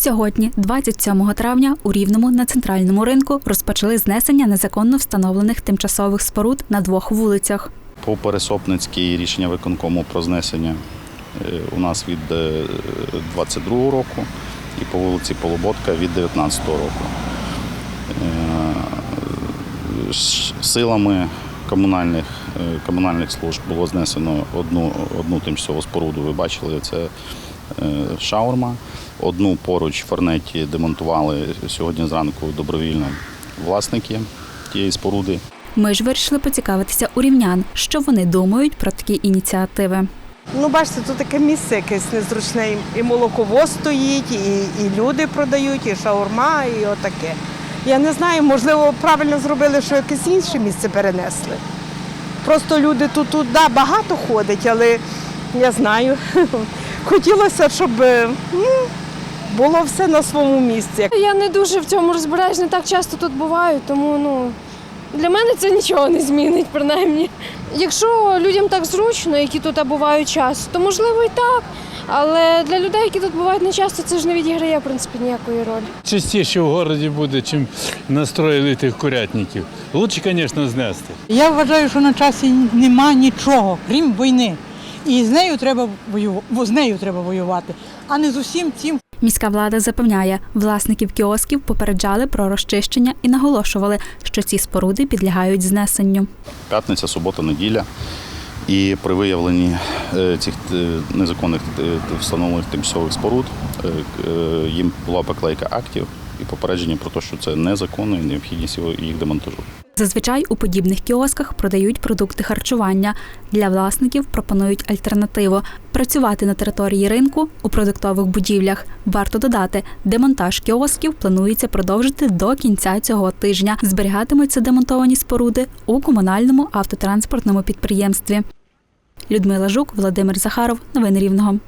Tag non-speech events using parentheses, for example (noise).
Сьогодні, 27 травня, у Рівному на центральному ринку розпочали знесення незаконно встановлених тимчасових споруд на двох вулицях. По Пересопницькій рішення виконкому про знесення е, у нас від 22 року і по вулиці Полуботка від 19 року. Е, Силами комунальних, е, комунальних служб було знесено одну, одну тимчасову споруду. Ви бачили, це е, шаурма. Одну поруч Форнеті демонтували сьогодні зранку добровільно власники тієї споруди. Ми ж вирішили поцікавитися у рівнян, що вони думають про такі ініціативи. Ну, бачите, тут таке місце якесь незручне. І- молоковоз стоїть, і, і люди продають, і шаурма, і отаке. Я не знаю, можливо, правильно зробили, що якесь інше місце перенесли. Просто люди тут туди багато ходять, але я знаю. (laughs) Хотілося, щоб ну, було все на своєму місці. Я не дуже в цьому розбираюсь, не так часто тут буваю, тому ну для мене це нічого не змінить, принаймні. Якщо людям так зручно, які тут бувають часто, то можливо і так. Але для людей, які тут бувають не часто, це ж не відіграє в принципі ніякої ролі. Частіше в городі буде, чим настроїли тих курятників. Лучше, звісно, знести. Я вважаю, що на часі нема нічого, крім війни. І з нею треба воювати, з нею треба воювати, а не з усім цим, Міська влада запевняє, власників кіосків попереджали про розчищення і наголошували, що ці споруди підлягають знесенню. п'ятниця, субота, неділя. І при виявленні е, цих е, незаконних е, встановлених тимчасових споруд їм була поклейка актів і попередження про те, що це незаконно і необхідність їх демонтажу. Зазвичай у подібних кіосках продають продукти харчування. Для власників пропонують альтернативу працювати на території ринку у продуктових будівлях. Варто додати, демонтаж кіосків планується продовжити до кінця цього тижня. Зберігатимуться демонтовані споруди у комунальному автотранспортному підприємстві. Людмила Жук, Володимир Захаров. Новини Рівного.